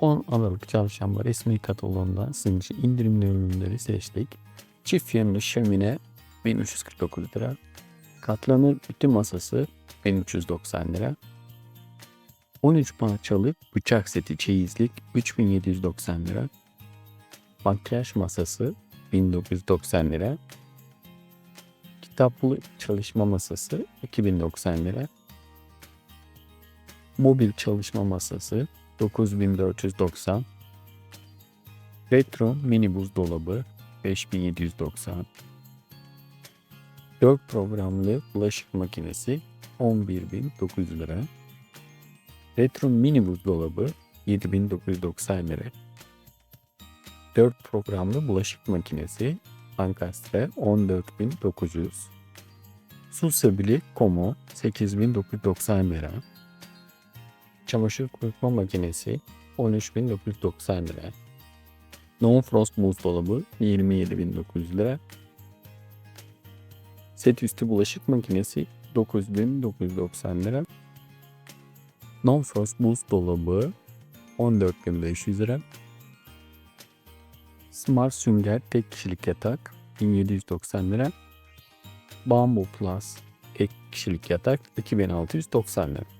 10 Aralık çarşamba resmi kataloğundan sizin için indirimli ürünleri seçtik. Çift yönlü şömine 1349 lira. Katlanır ütü masası 1390 lira. 13 parçalı bıçak seti çeyizlik 3790 lira. Makyaj masası 1990 lira. Kitaplı çalışma masası 2090 lira. Mobil çalışma masası 9490. Retro mini buzdolabı 5790. 4 programlı bulaşık makinesi 11.900 lira. Retro mini buzdolabı 7990 lira. 4 programlı bulaşık makinesi Ankastre 14900. Su sebili Komo 8990 lira. Çamaşır kurutma makinesi 13.990 lira. Non Frost buzdolabı 27.900 lira. Set üstü bulaşık makinesi 9.990 lira. Non Frost buzdolabı 14.500 lira. Smart sünger tek kişilik yatak 1790 lira. Bamboo Plus ek kişilik yatak 2690 lira.